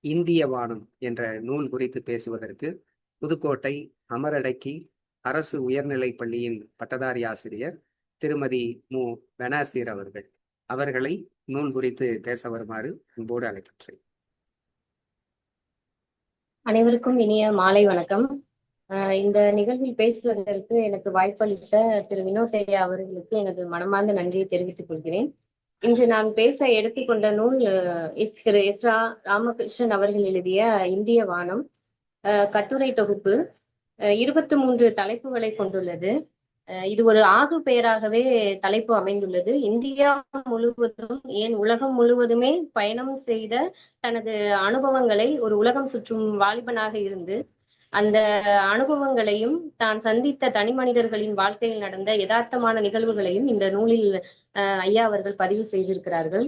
இந்திய வானம் என்ற நூல் குறித்து பேசுவதற்கு புதுக்கோட்டை அமரடக்கி அரசு உயர்நிலைப் பள்ளியின் பட்டதாரி ஆசிரியர் திருமதி மு. பெனாசீர் அவர்கள். அவர்களை நூல் குறித்து பேச வருமாறு அன்போடு அழைக்கின்றேன். அனைவருக்கும் இனிய மாலை வணக்கம். ஆஹ் இந்த நிகழ்வில் பேசுவதற்கு எனக்கு வாய்ப்பளித்த திரு. வினோதையா அவர்களுக்கு எனது மனமார்ந்த நன்றியை தெரிவித்துக் கொள்கிறேன். இன்று நான் பேச எடுத்துக்கொண்ட நூல் அஹ், எஸ் திரு ராமகிருஷ்ணன் அவர்கள் எழுதிய இந்திய வானம் கட்டுரை தொகுப்பு இருபத்தி மூன்று தலைப்புகளை கொண்டுள்ளது. இது ஒரு ஆகு பெயராகவே தலைப்பு அமைந்துள்ளது. இந்தியா முழுவதும் ஏன் உலகம் முழுவதுமே பயணம் செய்த தனது அனுபவங்களை ஒரு உலகம் சுற்றும் வாலிபனாக இருந்து அந்த அனுபவங்களையும் தான் சந்தித்த தனி மனிதர்களின் வாழ்க்கையில் நடந்த யதார்த்தமான நிகழ்வுகளையும் இந்த நூலில் அஹ், ஐயா அவர்கள் பதிவு செய்திருக்கிறார்கள்.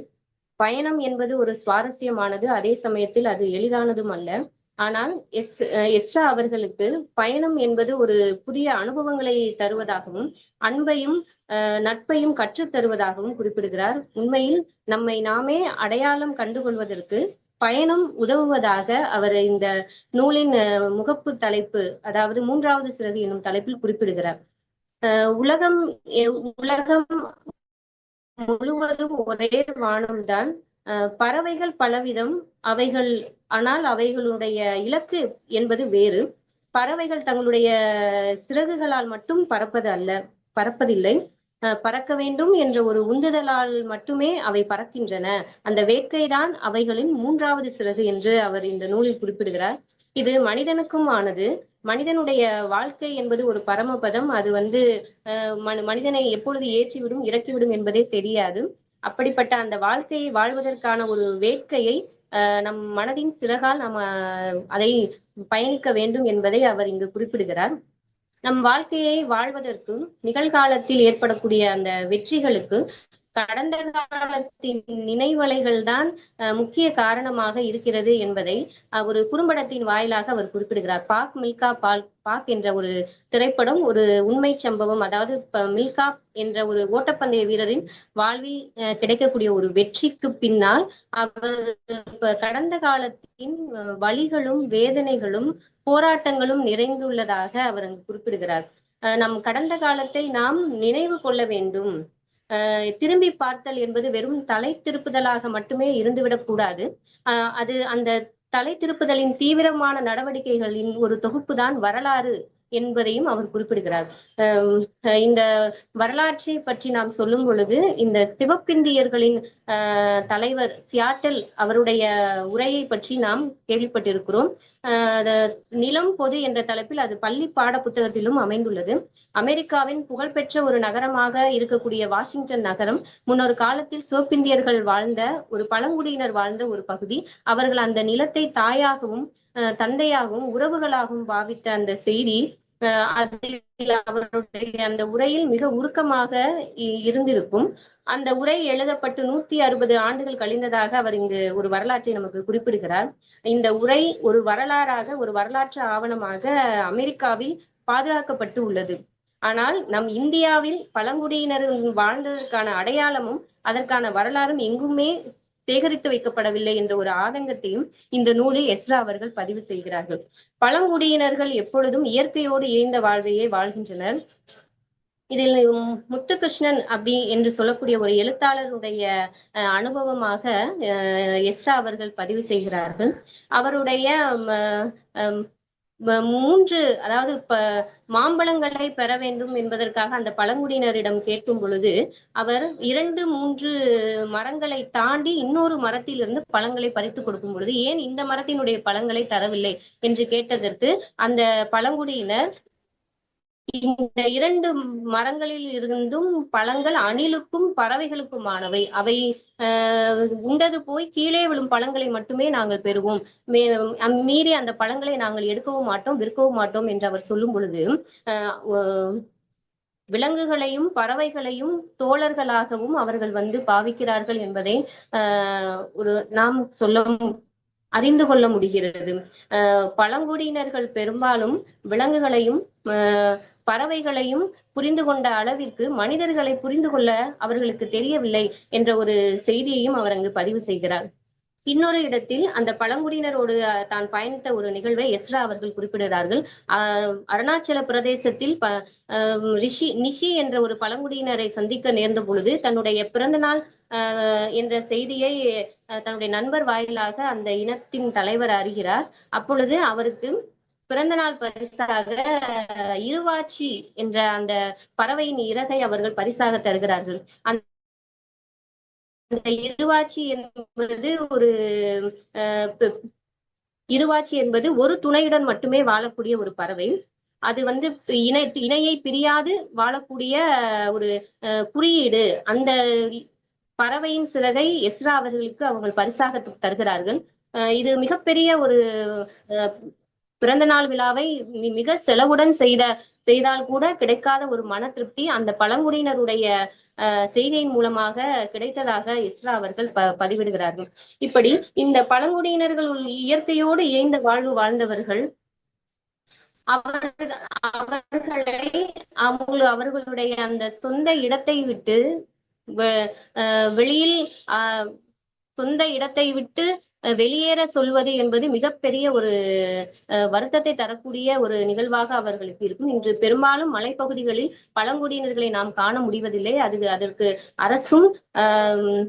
பயணம் என்பது ஒரு சுவாரஸ்யமானது. அதே சமயத்தில் அது எளிதானதும் அல்ல. ஆனால் எஸ் அஹ், எஸ்ரா அவர்களுக்கு பயணம் என்பது ஒரு புதிய அனுபவங்களை தருவதாகவும் அன்பையும் அஹ், நட்பையும் கற்றுத் தருவதாகவும் குறிப்பிடுகிறார். உண்மையில் நம்மை நாமே அடையாளம் கண்டுகொள்வதற்கு பயணம் உதவுவதாக அவர் இந்த நூலின் முகப்பு தலைப்பு அதாவது மூன்றாவது சிறகு என்னும் தலைப்பில் குறிப்பிடுகிறார். உலகம் உலகம் முழுவதும் ஒரே வானம்தான். பறவைகள் பலவிதம் அவைகள் ஆனால் அவைகளுடைய இலக்கு என்பது வேறு. பறவைகள் தங்களுடைய சிறகுகளால் மட்டும் பறப்பது அல்ல பறப்பதில்லை. பறக்க வேண்டும் என்ற ஒரு உந்துதலால் மட்டுமே அவை பறக்கின்றன. அந்த வேட்கைதான் அவைகளின் மூன்றாவது சிறகு என்று அவர் இந்த நூலில் குறிப்பிடுகிறார். இது மனிதனுக்கும் ஆனது மனிதனுடைய வாழ்க்கை என்பது ஒரு பரமபதம். அது வந்து மனிதனை எப்பொழுது ஏற்றிவிடும் இறக்கிவிடும் என்பதே தெரியாது. அப்படிப்பட்ட அந்த வாழ்க்கையை வாழ்வதற்கான ஒரு வேட்கையை நம் மனதின் சிறகால் நம்ம அதை பயணிக்க வேண்டும் என்பதை அவர் இங்கு குறிப்பிடுகிறார். நம் வாழ்க்கையை வாழ்வதற்கு நிகழ்காலத்தில் ஏற்படக்கூடிய அந்த வெற்றிகளுக்கு கடந்த காலத்தின் நினைவலைகள் தான் முக்கிய காரணமாக இருக்கிறது என்பதை ஒரு குறும்படத்தின் வாயிலாக அவர் குறிப்பிடுகிறார். பாக் மில்கா பால் பாக் என்ற ஒரு திரைப்படம் ஒரு உண்மை சம்பவம் அதாவது மில்கா என்ற ஒரு ஓட்டப்பந்தய வீரரின் வாழ்வில் கிடைக்கக்கூடிய ஒரு வெற்றிக்கு பின்னால் அவர் கடந்த காலத்தின் வழிகளும் வேதனைகளும் போராட்டங்களும் நிறைந்துள்ளதாக அவர் அங்கு குறிப்பிடுகிறார். நம் கடந்த காலத்தை நாம் நினைவு கொள்ள வேண்டும். திரும்பி பார்த்தல் என்பது வெறும் தலை திருப்புதலாக மட்டுமே இருந்துவிடக் கூடாது. அது அந்த தலை திருப்புதலின் தீவிரமான நடவடிக்கைகளின் ஒரு தொகுப்பு தான் வரலாறு. என்பதையும் அவர் குறிப்பிடுகிறார். இந்த வரலாற்றை பற்றி நாம் சொல்லும் பொழுது இந்த சிவப்பிந்தியர்களின் தலைவர் சியாட்டல் அவருடைய உரையை பற்றி நாம் கேள்விப்பட்டிருக்கிறோம். நிலம் பொது என்ற தலைப்பில் அது பள்ளி பாட புத்தகத்திலும் அமைந்துள்ளது. அமெரிக்காவின் புகழ்பெற்ற ஒரு நகரமாக இருக்கக்கூடிய வாஷிங்டன் நகரம் முன்னொரு காலத்தில் சிவப்பிந்தியர்கள் வாழ்ந்த ஒரு பழங்குடியினர் வாழ்ந்த ஒரு பகுதி. அவர்கள் அந்த நிலத்தை தாயாகவும் அஹ், தந்தையாகவும் உறவுகளாகவும் பாவித்த அந்த செய்தி அதில் அவருடைய அந்த உரையில் மிக உருக்கமாக இருந்திருக்கும். அந்த உரை எழுதப்பட்டு நூத்தி அறுபது ஆண்டுகள் கழிந்ததாக அவர் இங்கு ஒரு வரலாற்றை நமக்கு குறிப்பிடுகிறார். இந்த உரை ஒரு வரலாறாக ஒரு வரலாற்று ஆவணமாக அமெரிக்காவில் பாதுகாக்கப்பட்டு உள்ளது. ஆனால் நம் இந்தியாவில் பழங்குடியினர் வாழ்ந்ததற்கான அடையாளமும் அதற்கான வரலாறும் எங்குமே சேகரித்து வைக்கப்படவில்லை என்ற ஒரு ஆதங்கத்தையும் இந்த நூலில் எஸ்ரா அவர்கள் பதிவு செய்கிறார்கள். பழங்குடியினர்கள் எப்பொழுதும் இயற்கையோடு இணைந்த வாழ்வையே வாழ்கின்றனர். இதில் முத்துகிருஷ்ணன் அப்படி என்று சொல்லக்கூடிய ஒரு எழுத்தாளருடைய அஹ், அனுபவமாக அஹ், எஸ்ரா அவர்கள் பதிவு செய்கிறார்கள். அவருடைய மூன்று அதாவது இப்ப மாம்பழங்களை பெற வேண்டும் என்பதற்காக அந்த பழங்குடியினரிடம் கேட்கும் பொழுது அவர் இரண்டு மூன்று மரங்களை தாண்டி இன்னொரு மரத்திலிருந்து பழங்களை பறித்து கொடுக்கும் பொழுது ஏன் இந்த மரத்தினுடைய பழங்களை தரவில்லை? என்று கேட்டதற்கு அந்த பழங்குடியினர் இந்த இரண்டு மரங்களில் இருந்தும் பழங்கள் அணிலுக்கும் பறவைகளுக்குமானவை. அவை ஆஹ், உண்டது போய் கீழே விழும் பழங்களை மட்டுமே நாங்கள் பெறுவோம். மீறி அந்த பழங்களை நாங்கள் எடுக்கவும் மாட்டோம் விற்கவும் மாட்டோம் என்று அவர் சொல்லும் பொழுது ஆஹ், விலங்குகளையும் பறவைகளையும் தோழர்களாகவும் அவர்கள் வந்து பாவிக்கிறார்கள் என்பதை ஆஹ், ஒரு நாம் சொல்ல அறிந்து கொள்ள முடிகிறது. பழங்குடியினர்கள் பெரும்பாலும் விலங்குகளையும் பறவைகளையும் புரிந்து கொண்ட அளவிற்கு மனிதர்களை புரிந்து கொள்ள அவர்களுக்கு தெரியவில்லை என்ற ஒரு செய்தியையும் அவர் அங்கு பதிவு செய்கிறார். இன்னொரு இடத்தில் அந்த பழங்குடியினரோடு தான் பயணித்த ஒரு நிகழ்வை எஸ்ரா அவர்கள் குறிப்பிடுகிறார்கள். ஆஹ் அருணாச்சல பிரதேசத்தில் ரிஷி நிஷி என்ற ஒரு பழங்குடியினரை சந்திக்க நேர்ந்த பொழுது தன்னுடைய பிறந்த நாள் என்ற செய்தியை அஹ், தன்னுடைய நண்பர் வாயிலாக அந்த இனத்தின் தலைவர் அறிகிறார். அப்பொழுது அவருக்கு பிறந்த நாள் பரிசாக இருவாச்சி என்ற அந்த பறவையின் இறகை அவர்கள் பரிசாக தருகிறார்கள். அந்த அந்த இருவாட்சி என்பது ஒரு அஹ், இருவாச்சி என்பது ஒரு துணையுடன் மட்டுமே வாழக்கூடிய ஒரு பறவை. அது வந்து இணை இணையை பிரியாது வாழக்கூடிய ஒரு அஹ், குறியீடு. அந்த பறவையின் சிறகை எஸ்ரா அவர்களுக்கு அவங்க பரிசாக தருகிறார்கள். அஹ், இது மிகப்பெரிய ஒரு பிறந்த நாள் விழாவை மிக செலவுடன் செய்த செய்தால் கூட கிடைக்காத ஒரு மன திருப்தி அந்த பழங்குடியினருடைய அஹ், செய்கையின் மூலமாக கிடைத்ததாக இஸ்ரா அவர்கள் ப பதிவிடுகிறார்கள். இப்படி இந்த பழங்குடியினர்கள் இயற்கையோடு இயைந்த வாழ்வு வாழ்ந்தவர்கள் அவர்கள் அவர்களை அவங்க அவர்களுடைய அந்த சொந்த இடத்தை விட்டு வெளியில் சொந்த இடத்தை விட்டு வெளியேற சொல்வது என்பது மிகப்பெரிய ஒரு வருத்தத்தை தரக்கூடிய ஒரு நிகழ்வாக அவர்களுக்கு இருக்கும். இன்று பெரும்பாலும் மலைப்பகுதிகளில் பழங்குடியினர்களை நாம் காண முடிவதில்லை. அது அதற்கு அரசும் ஆஹ்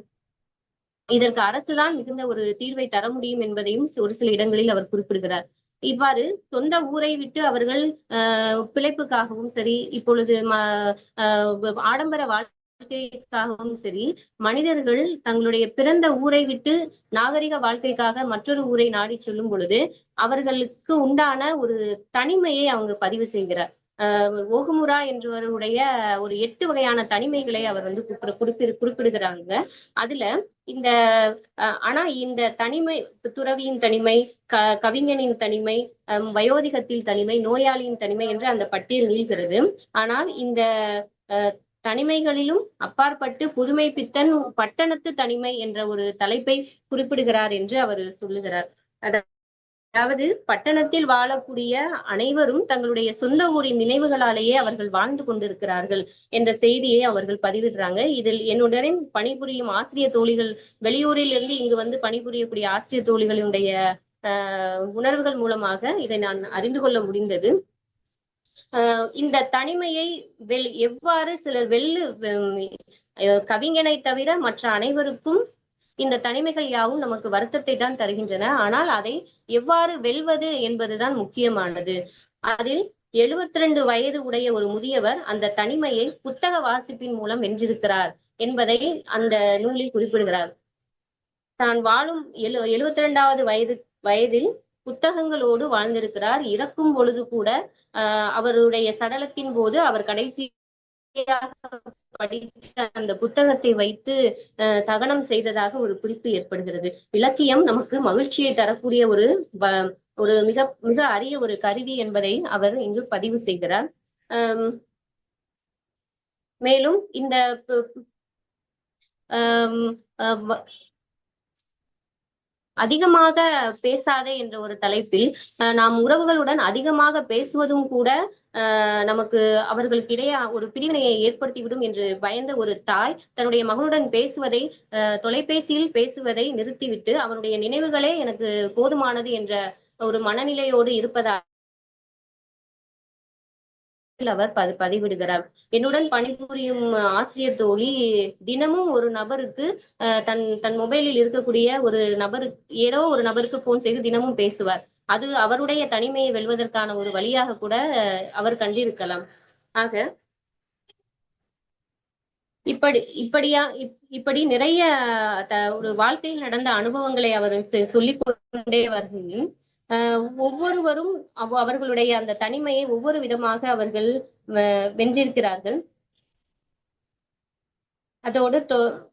இதற்கு அரசுதான் மிகுந்த ஒரு தீர்வை தர முடியும் என்பதையும் ஒரு சில இடங்களில் அவர் குறிப்பிடுகிறார். இவ்வாறு சொந்த ஊரை விட்டு அவர்கள் ஆஹ் பிழைப்புக்காகவும் சரி இப்பொழுது ஆடம்பர ஆஹ் ஆடம்பர வாழ்க்கைக்காகவும் சரி மனிதர்கள் தங்களுடைய பிறந்த ஊரை விட்டு நாகரிக வாழ்க்கைக்காக மற்றொரு ஊரை நாடி செல்லும் பொழுது அவர்களுக்கு உண்டான ஒரு தனிமையை அவங்க பதிவு செய்கிறார். அஹ் ஓகுமுரா என்றவருடைய ஒரு எட்டு வகையான தனிமைகளை அவர் வந்து குறிப்பிட குறிப்பிடு குறிப்பிடுகிறாங்க. அதுல இந்த அஹ், ஆனா இந்த தனிமை துறவியின் தனிமை க கவிஞனின் தனிமை அஹ், வயோதிகத்தில் தனிமை நோயாளியின் தனிமை என்று அந்த பட்டியல் நீள்கிறது. ஆனால் இந்த அஹ், தனிமைகளிலும் அப்பாற்பட்டு புதுமை பித்தன் பட்டணத்து தனிமை என்ற ஒரு தலைப்பை குறிப்பிடுகிறார் என்று அவர் சொல்லுகிறார். அதாவது பட்டணத்தில் வாழக்கூடிய அனைவரும் தங்களுடைய சொந்த ஊரின் நினைவுகளாலேயே அவர்கள் வாழ்ந்து கொண்டிருக்கிறார்கள் என்ற செய்தியை அவர்கள் பதிவிடுறாங்க. இதில் என்னுடன் பணிபுரியும் ஆசிரிய தோழிகள் வெளியூரில் இருந்து இங்கு வந்து பணிபுரியக்கூடிய ஆசிரிய தோழிகளுடைய உணர்வுகள் மூலமாக இதை நான் அறிந்து கொள்ள முடிந்தது. இந்த தனிமையை வெல் எவ்வாறு சிலர் வெல்லு கவிஞனை தவிர மற்ற அனைவருக்கும் இந்த தனிமைகள் யாவும் நமக்கு வருத்தத்தை தான் தருகின்றன. ஆனால் அதை எவ்வாறு வெல்வது என்பதுதான் முக்கியமானது. அதில் 72 ரெண்டு வயது உடைய ஒரு முதியவர் அந்த தனிமையை புத்தக வாசிப்பின் மூலம் வென்றிருக்கிறார் என்பதை அந்த நூலில் குறிப்பிடுகிறார். தான் வாழும் எழு எழுபத்தி ரெண்டாவது வயது வயதில் புத்தகங்களோடு வாழ்ந்திருக்கிறார். இறக்கும் பொழுது கூட ஆஹ் அவருடைய சடலத்தின் போது அவர் கடைசியாக படித்த அந்த புத்தகத்தை வைத்து தகனம் செய்ததாக ஒரு குறிப்பு ஏற்படுகிறது. இலக்கியம் நமக்கு மகிழ்ச்சியை தரக்கூடிய ஒரு வ- ஒரு மிக மிக அரிய ஒரு கருவி என்பதை அவர் இங்கு பதிவு செய்கிறார். மேலும் இந்த அஹ் அதிகமாக பேசாதே என்ற ஒரு தலைப்பில் அஹ், நாம் உறவுகளுடன் அதிகமாக பேசுவதும் கூட நமக்கு அவர்களுக்கு இடையே ஒரு பிரிவினையை ஏற்படுத்திவிடும் என்று பயந்த ஒரு தாய் தன்னுடைய மகனுடன் பேசுவதை அஹ், தொலைபேசியில் பேசுவதை நிறுத்திவிட்டு அவனுடைய நினைவுகளே எனக்கு போதுமானது என்ற ஒரு மனநிலையோடு இருப்பதாக அவர் பதி- பதிவிடுகிறார். என்னுடன் பணிபுரியும் ஆசிரியர் தோழி தினமும் ஒரு நபருக்கு தன் தன் மொபைலில் இருக்கக்கூடிய ஒரு நபருக்கு ஏதோ ஒரு நபருக்கு போன் செய்து தினமும் பேசுவார். அது அவருடைய தனிமையை வெல்வதற்கான ஒரு வழியாக கூட அவர் கண்டிருக்கலாம். ஆக இப்படி இப்படியா இப்- இப்படி நிறைய ஒரு வாழ்க்கையில் நடந்த அனுபவங்களை அவர் சொல்லிக் கொண்டே வருகையில் ஒவ்வொருவரும் அவர்களுடைய அந்த தனிமையை ஒவ்வொரு விதமாக அவர்கள் வென்றிருக்கிறார்கள். அதோடு தொ-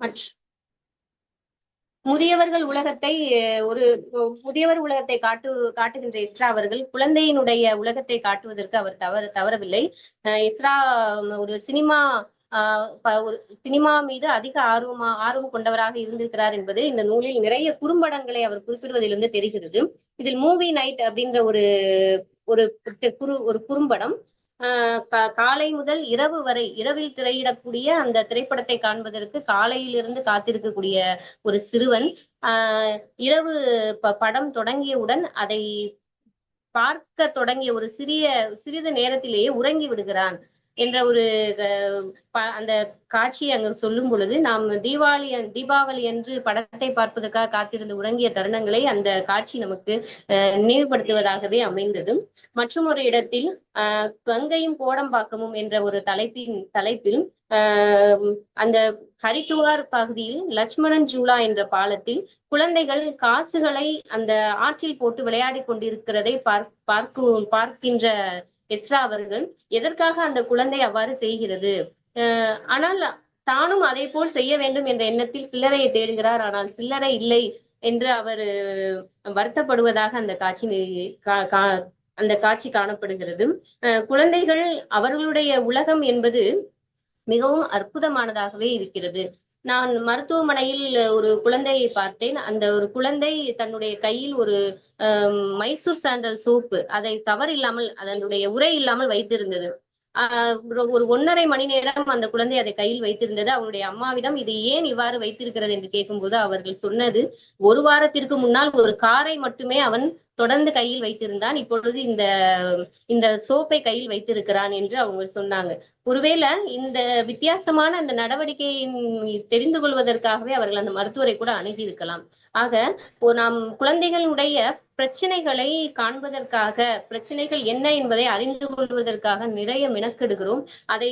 மற்ற முதியவர்கள் உலகத்தை ஒரு முதியவர் உலகத்தை காட்டு காட்டுகின்ற இஸ்ரா அவர்கள் குழந்தையினுடைய உலகத்தை காட்டுவதற்கு அவர் தவறு தவறவில்லை. அஹ், இஸ்ரா ஒரு சினிமா ஒரு சினிமா மீது அதிக ஆர்வமா ஆர்வம் கொண்டவராக இருந்திருக்கிறார் என்பது இந்த நூலில் நிறைய குறும்படங்களை அவர் குறிப்பிடுவதிலிருந்து தெரிகிறது. இதில் மூவி நைட் அப்படின்ற ஒரு ஒரு குறு ஒரு குறும்படம் ஆஹ் காலை முதல் இரவு வரை இரவில் திரையிடக்கூடிய அந்த திரைப்படத்தை காண்பதற்கு காலையிலிருந்து காத்திருக்கக்கூடிய ஒரு சிறுவன் ஆஹ் இரவு ப- படம் தொடங்கியவுடன் அதை பார்க்க தொடங்கிய ஒரு சிறிய சிறிது நேரத்திலேயே உறங்கி விடுகிறான். என்ற ஒரு அந்த காட்சியை அங்கு சொல்லும் பொழுது நாம் தீபாவளி தீபாவளி என்று படத்தை பார்ப்பதற்காக காத்திருந்து உறங்கிய தருணங்களை அந்த காட்சி நமக்கு அஹ், நினைவுபடுத்துவதாகவே அமைந்தது மற்றும் ஒரு இடத்தில் ஆஹ் கங்கையும் கோடம்பாக்கமும் என்ற ஒரு தலைப்பின் தலைப்பில் ஆஹ் அந்த ஹரித்துவார் பகுதியில் லட்சுமணன் ஜூலா என்ற பாலத்தில் குழந்தைகள் காசுகளை அந்த ஆற்றில் போட்டு விளையாடி கொண்டிருக்கிறதை பார்க்கும் பார்க்கின்ற எஸ்ரா அவர்கள் எதற்காக அந்த குழந்தை அவ்வாறு செய்கிறது? ஆஹ் ஆனால் தானும் அதே போல் செய்ய வேண்டும் என்ற எண்ணத்தில் சில்லறையை தேடுகிறார். ஆனால் சில்லறை இல்லை என்று அவர் வருத்தப்படுவதாக அந்த காட்சி கா- கா- அந்த காட்சி காணப்படுகிறது. அஹ் குழந்தைகள் அவர்களுடைய உலகம் என்பது மிகவும் அற்புதமானதாகவே இருக்கிறது. நான் மருத்துவமனையில் ஒரு குழந்தையை பார்த்தேன். அந்த ஒரு குழந்தை தன்னுடைய கையில் ஒரு மைசூர் சாண்டல் சோப்பு அதை கவர் இல்லாமல் அதனுடைய உரை இல்லாமல் வைத்திருந்தது. ஆஹ் ஒரு- ஒன்னரை ஒன்றரை மணி நேரம் அந்த குழந்தை அதை கையில் வைத்திருந்தது. அவருடைய அம்மாவிடம் இது ஏன் இவ்வாறு வைத்திருக்கிறது என்று கேட்கும்போது அவர்கள் சொன்னது ஒரு வாரத்திற்கு முன்னால் ஒரு காரை மட்டுமே அவன் தொடர்ந்து கையில் வைத்திருந்தான். இப்பொழுது இந்த இந்த சோப்பை கையில் வைத்திருக்கிறான் என்று அவங்க சொன்னாங்க. ஒருவேளை இந்த வித்தியாசமான அந்த நடவடிக்கையின் தெரிந்து கொள்வதற்காகவே அவர்கள் அந்த மருத்துவரை கூட அணுகி இருக்கலாம் ஆக இப்போ நாம் குழந்தைகளுடைய பிரச்சனைகளை காண்பதற்காக பிரச்சனைகள் என்ன என்பதை அறிந்து கொள்வதற்காக நிறைய மெனக்கெடுகிறோம். அதை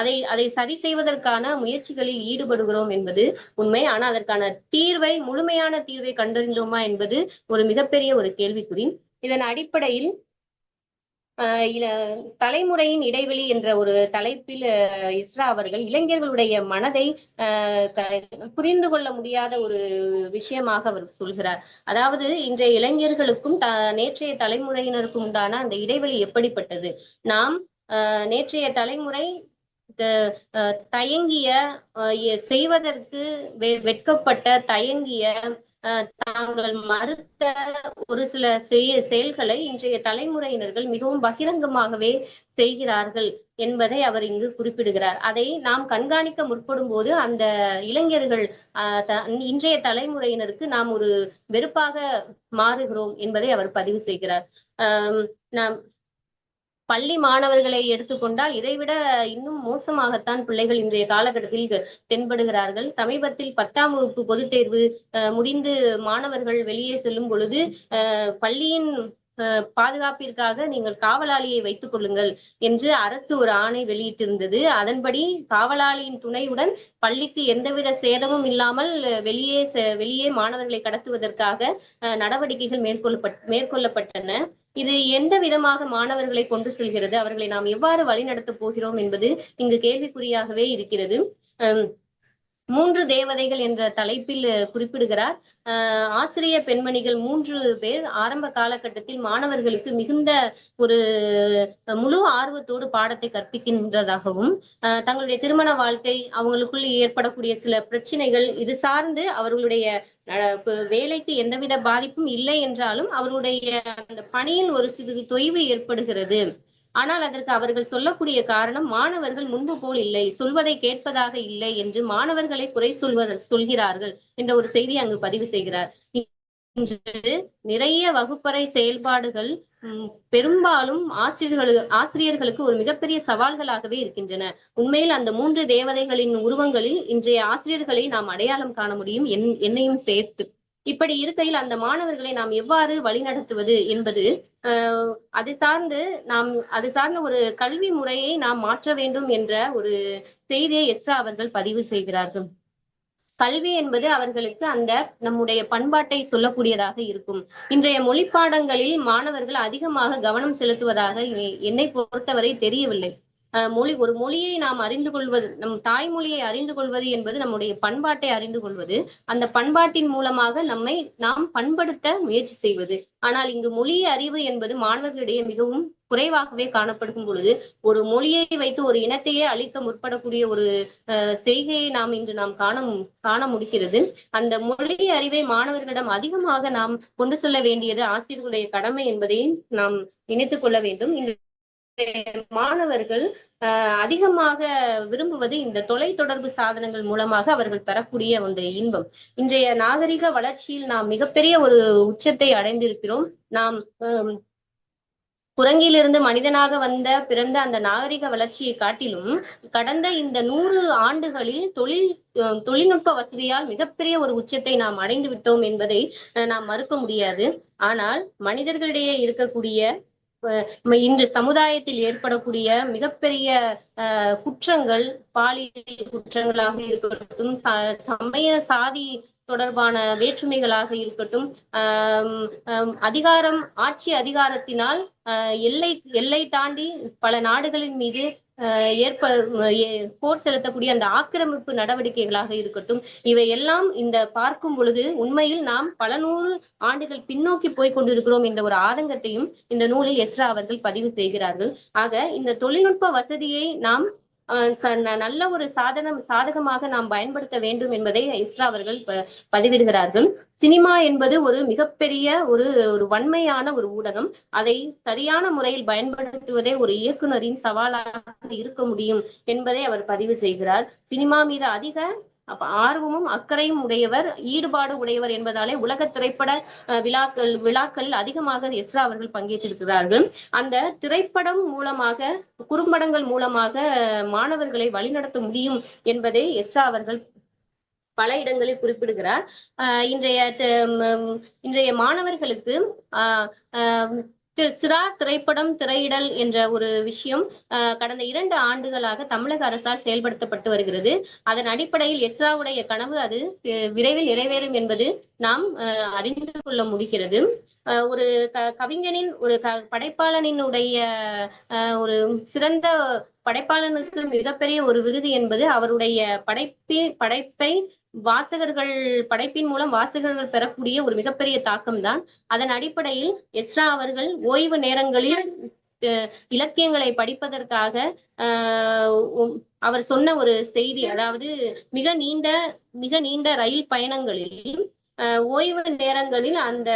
அதை அதை சரி செய்வதற்கான முயற்சிகளில் ஈடுபடுகிறோம் என்பது உண்மை. ஆனால் அதற்கான தீர்வை முழுமையான தீர்வை கண்டறிந்தோமா என்பது ஒரு மிகப்பெரிய ஒரு கேள்விக்குறி. இதன் அடிப்படையில் தலைமுறையின் இடைவெளி என்ற ஒரு தலைப்பில் இஸ்ரா அவர்கள் இளைஞர்களுடைய மனதை ஆஹ் புரிந்து கொள்ள முடியாத ஒரு விஷயமாக அவர் சொல்கிறார். அதாவது இன்றைய இளைஞர்களுக்கும் த நேற்றைய தலைமுறையினருக்கும் உண்டான அந்த இடைவெளி எப்படிப்பட்டது? நாம் ஆஹ் நேற்றைய தலைமுறை தயங்கிய செய்வதற்கு வெட்கப்பட்ட தயங்கிய தாங்கள் மறுத்த ஒரு சில செய்ய செயல்களை இன்றைய தலைமுறையினர்கள் மிகவும் பகிரங்கமாகவே செய்கிறார்கள் என்பதை அவர் இங்கு குறிப்பிடுகிறார். அதை நாம் கண்காணிக்க முற்படும் போது அந்த இளைஞர்கள் த- இன்றைய தலைமுறையினருக்கு நாம் ஒரு வெறுப்பாக மாறுகிறோம் என்பதை அவர் பதிவு செய்கிறார். ஆஹ் நாம் பள்ளி மாணவர்களை எடுத்துக்கொண்டால் இதைவிட இன்னும் மோசமாகத்தான் பிள்ளைகள் இன்றைய காலகட்டத்தில் தென்படுகிறார்கள். சமீபத்தில் பத்தாம் வகுப்பு பொதுத் தேர்வு அஹ், முடிந்து மாணவர்கள் வெளியே செல்லும் பொழுது அஹ், பள்ளியின் அஹ், பாதுகாப்பிற்காக நீங்கள் காவலாளியை வைத்துக் கொள்ளுங்கள் என்று அரசு ஒரு ஆணை வெளியிட்டிருந்தது. அதன்படி காவலாளியின் துணையுடன் பள்ளிக்கு எந்தவித சேதமும் இல்லாமல் வெளியே வெளியே மாணவர்களை கடத்துவதற்காக அஹ், நடவடிக்கைகள் மேற்கொள்ளப்பட் மேற்கொள்ளப்பட்டன. இது எந்த விதமாக மாணவர்களை கொண்டு செல்கிறது? அவர்களை நாம் எவ்வாறு வழிநடத்தப் போகிறோம் என்பது இங்கு கேள்விக்குறியாகவே இருக்கிறது. அஹ் மூன்று தேவதைகள் என்ற தலைப்பில் குறிப்பிடுகிறார். ஆசிரிய பெண்மணிகள் மூன்று பேர் ஆரம்ப காலகட்டத்தில் மாணவர்களுக்கு மிகுந்த ஒரு முழு ஆர்வத்தோடு பாடத்தை கற்பிக்கின்றதாகவும் தங்களுடைய திருமண வாழ்க்கை அவங்களுக்குள் ஏற்படக்கூடிய சில பிரச்சனைகள் இது சார்ந்து அவர்களுடைய அஹ், வேலைக்கு எந்தவித பாதிப்பும் இல்லை என்றாலும் அவர்களுடைய அந்த பணியில் ஒரு சிறிது தொய்வு ஏற்படுகிறது. ஆனால் அதற்கு அவர்கள் சொல்லக்கூடிய காரணம் மாணவர்கள் முன்பு போல் இல்லை சொல்வதை கேட்பதாக இல்லை என்று மாணவர்களை குறை சொல்வ சொல்கிறார்கள் என்ற ஒரு செய்தி அங்கு பதிவு செய்கிறார். இன்று நிறைய வகுப்பறை செயல்பாடுகள் பெரும்பாலும் ஆசிரியர்களுக்கு ஆசிரியர்களுக்கு ஒரு மிகப்பெரிய சவால்களாகவே இருக்கின்றன. உண்மையில் அந்த மூன்று தேவதைகளின் உருவங்களில் இன்றைய ஆசிரியர்களை நாம் அடையாளம் காண முடியும் என் என்னையும் சேர்த்து. இப்படி இருக்கையில் அந்த மாணவர்களை நாம் எவ்வாறு வழிநடத்துவது என்பது அது சார்ந்து நாம் அது சார்ந்த ஒரு கல்வி முறையை நாம் மாற்ற வேண்டும் என்ற ஒரு செய்தியை எஸ்ரா அவர்கள் பதிவு செய்கிறார்கள். கல்வி என்பது அவர்களுக்கு அந்த நம்முடைய பண்பாட்டை சொல்லக்கூடியதாக இருக்கும். இன்றைய மொழி பாடங்களில் மாணவர்கள் அதிகமாக கவனம் செலுத்துவதாக என்னை பொறுத்தவரை தெரியவில்லை. மொழி ஒரு மொழியை நாம் அறிந்து கொள்வது நம் தாய்மொழியை அறிந்து கொள்வது என்பது நம்முடைய பண்பாட்டை அறிந்து கொள்வது அந்த பண்பாட்டின் மூலமாக நம்மை நாம் பண்படுத்த முயற்சி செய்வது. ஆனால் இங்கு மொழி அறிவு என்பது மாணவர்களிடையே மிகவும் குறைவாகவே காணப்படும் பொழுது ஒரு மொழியை வைத்து ஒரு இனத்தையே அழிக்க முற்படக்கூடிய ஒரு செய்கையை நாம் இன்று நாம் காண காண முடிகிறது. அந்த மொழி அறிவை மாணவர்களிடம் அதிகமாக நாம் கொண்டு செல்ல வேண்டியது ஆசிரியர்களுடைய கடமை என்பதை நாம் நினைத்துக் கொள்ள வேண்டும். இன்று மாணவர்கள் அதிகமாக விரும்புவது இந்த தொலை தொடர்பு சாதனங்கள் மூலமாக அவர்கள் பெறக்கூடிய ஒரு இன்பம். இன்றைய நாகரிக வளர்ச்சியில் நாம் மிகப்பெரிய ஒரு உச்சத்தை அடைந்திருக்கிறோம். நாம் குரங்கிலிருந்து மனிதனாக வந்த பிறந்த அந்த நாகரிக வளர்ச்சியை காட்டிலும் கடந்த இந்த நூறு ஆண்டுகளில் தொழில் அஹ், தொழில்நுட்ப வசதியால் மிகப்பெரிய ஒரு உச்சத்தை நாம் அடைந்து விட்டோம் என்பதை அஹ், நாம் மறுக்க முடியாது. ஆனால் மனிதர்களிடையே இருக்கக்கூடிய இன்று சமுதாயத்தில் ஏற்படக்கூடிய மிகப்பெரிய அஹ், குற்றங்கள் பாலியல் குற்றங்களாக இருக்கட்டும் ச- சமய சாதி தொடர்பான வேற்றுமைகளாக இருக்கட்டும் அதிகாரம் ஆட்சி அதிகாரத்தினால் ஆஹ், எல்லை எல்லை தாண்டி பல நாடுகளின் மீது ஏற்ப ஏ- போர் செலுத்தக்கூடிய அந்த ஆக்கிரமிப்பு நடவடிக்கைகளாக இருக்கட்டும் இவை எல்லாம் இந்த பார்க்கும் பொழுது உண்மையில் நாம் பல நூறு ஆண்டுகள் பின்னோக்கி போய் கொண்டிருக்கிறோம் என்ற ஒரு ஆதங்கத்தையும் இந்த நூலில் எஸ்ரா அவர்கள் பதிவு செய்கிறார்கள். ஆக இந்த தொழில்நுட்ப வசதியை நாம் நல்ல ஒரு சாதனம் சாதகமாக நாம் பயன்படுத்த வேண்டும் என்பதை இஸ்ரா அவர்கள் ப- பதிவிடுகிறார்கள். சினிமா என்பது ஒரு மிகப்பெரிய ஒரு ஒரு வன்மையான ஒரு ஊடகம். அதை சரியான முறையில் பயன்படுத்துவதே ஒரு இயக்குனரின் சவாலாக இருக்க முடியும் என்பதை அவர் பதிவு செய்கிறார். சினிமா மீது அதிக அப்ப ஆர்வமும் அக்கறையும் உடையவர் ஈடுபாடு உடையவர் என்பதாலே உலக திரைப்பட அஹ், விழாக்கள் அதிகமாக எஸ்ரா அவர்கள் பங்கேற்றிருக்கிறார்கள். அந்த திரைப்படம் மூலமாக குறும்படங்கள் மூலமாக மாணவர்களை வழிநடத்த முடியும் என்பதை எஸ்ரா அவர்கள் பல இடங்களில் குறிப்பிடுகிறார். ஆஹ் இன்றைய இன்றைய மாணவர்களுக்கு ஆஹ் சிறார் திரைப்படம் திரையிடல் என்ற ஒரு விஷயம் ஆஹ் கடந்த இரண்டு ஆண்டுகளாக தமிழக அரசால் செயல்படுத்தப்பட்டு வருகிறது. அதன் அடிப்படையில் எஸ்ராவுடைய கனவு அது விரைவில் நிறைவேறும் என்பது நாம் ஆஹ் அறிந்து கொள்ள முடிகிறது. ஆஹ் ஒரு க- கவிஞனின் ஒரு க படைப்பாளனினுடைய ஒரு சிறந்த படைப்பாளனுக்கு மிகப்பெரிய ஒரு விருது என்பது அவருடைய படைப்பி படைப்பை வாசகர்கள் படைப்பின் மூலம் வாசகர்கள் பெறக்கூடிய ஒரு மிகப்பெரிய தாக்கம் தான் அதன் அடிப்படையில் எஸ்ரா அவர்கள் ஓய்வு நேரங்களில் அஹ், இலக்கியங்களை படிப்பதற்காக ஆஹ் அவர் சொன்ன ஒரு செய்தி அதாவது மிக நீண்ட மிக நீண்ட ரயில் பயணங்களில் ஓய்வு நேரங்களில் அந்த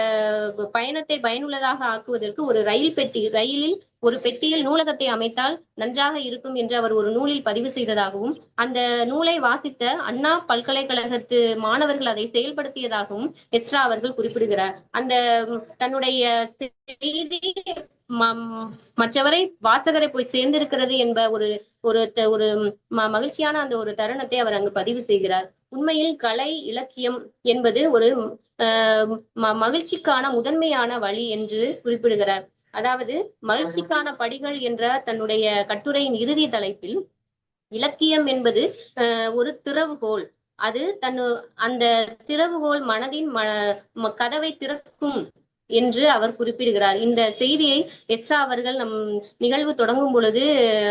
பயணத்தை பயனுள்ளதாக ஆக்குவதற்கு ஒரு ரயில் பெட்டி ரயிலில் ஒரு பெட்டியில் நூலகத்தை அமைத்தால் நன்றாக இருக்கும் என்று அவர் ஒரு நூலில் பதிவு செய்ததாகவும் அந்த நூலை வாசித்த அண்ணா பல்கலைக்கழகத்து மாணவர்கள் அதை செயல்படுத்தியதாகவும் எஸ்ரா அவர்கள் குறிப்பிடுகிறார். அந்த தன்னுடைய மற்றவரை வாசகரை போய் சேர்ந்திருக்கிறது என்ப ஒரு ஒரு த- ஒரு ம- மகிழ்ச்சியான அந்த ஒரு தருணத்தை அவர் அங்கு பதிவு செய்கிறார். உண்மையில் கலை இலக்கியம் என்பது ஒரு ஆஹ், மகிழ்ச்சிக்கான முதன்மையான வழி என்று குறிப்பிடுகிறார். அதாவது மகிழ்ச்சிக்கான படிகள் என்ற தன்னுடைய கட்டுரையின் இறுதி தலைப்பில் இலக்கியம் என்பது ஆஹ், ஒரு திறவுகோல் அது தன்னு அந்த திறவுகோல் மனதின் ம ம- கதவை திறக்கும் என்று அவர் குறிப்பிடுகிறார். இந்த செய்தியை எஸ்ரா அவர்கள் நம் நிகழ்வு தொடங்கும் பொழுது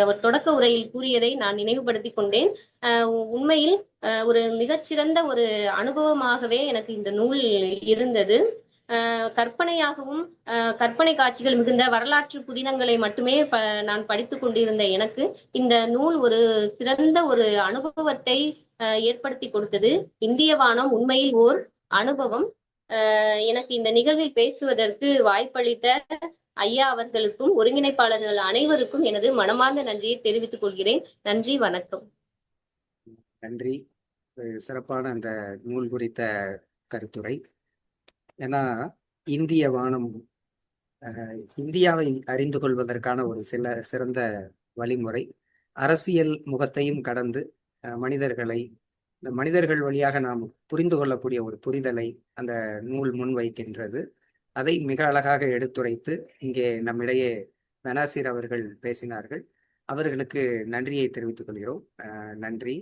அவர் தொடக்க உரையில் கூறியதை நான் நினைவுபடுத்திக் கொண்டேன். உண்மையில் ஒரு மிகச்சிறந்த ஒரு அனுபவமாகவே எனக்கு இந்த நூல் இருந்தது. கற்பனையாகவும் ஆஹ் கற்பனை காட்சிகள் மிகுந்த வரலாற்று புதினங்களை மட்டுமே ப நான் படித்துக் கொண்டிருந்த எனக்கு இந்த நூல் ஒரு சிறந்த ஒரு அனுபவத்தை ஏற்படுத்தி கொடுத்தது. இந்திய வானம் உண்மையில் ஓர் அனுபவம். ஆஹ் எனக்கு இந்த நிகழ்வில் பேசுவதற்கு வாய்ப்பளித்த ஐயா அவர்களுக்கும் ஒருங்கிணைப்பாளர்கள் அனைவருக்கும் எனது மனமார்ந்த நன்றியை தெரிவித்துக் கொள்கிறேன். நன்றி வணக்கம். நன்றி. சிறப்பான அந்த நூல் குறித்த கருத்துரை. ஏன்னா இந்திய வானம் இந்தியாவை அறிந்து கொள்வதற்கான ஒரு சில சிறந்த வழிமுறை. அரசியல் முகத்தையும் கடந்து மனிதர்களை இந்த மனிதர்கள் வழியாக நாம் புரிந்து கொள்ளக்கூடிய ஒரு புரிதலை அந்த நூல் முன்வைக்கின்றது. அதை மிக அழகாக எடுத்துரைத்து இங்கே நம்மிடையே பெனாசிர் அவர்கள் பேசினார்கள். அவர்களுக்கு நன்றியை தெரிவித்துக் கொள்கிறோம். நன்றி.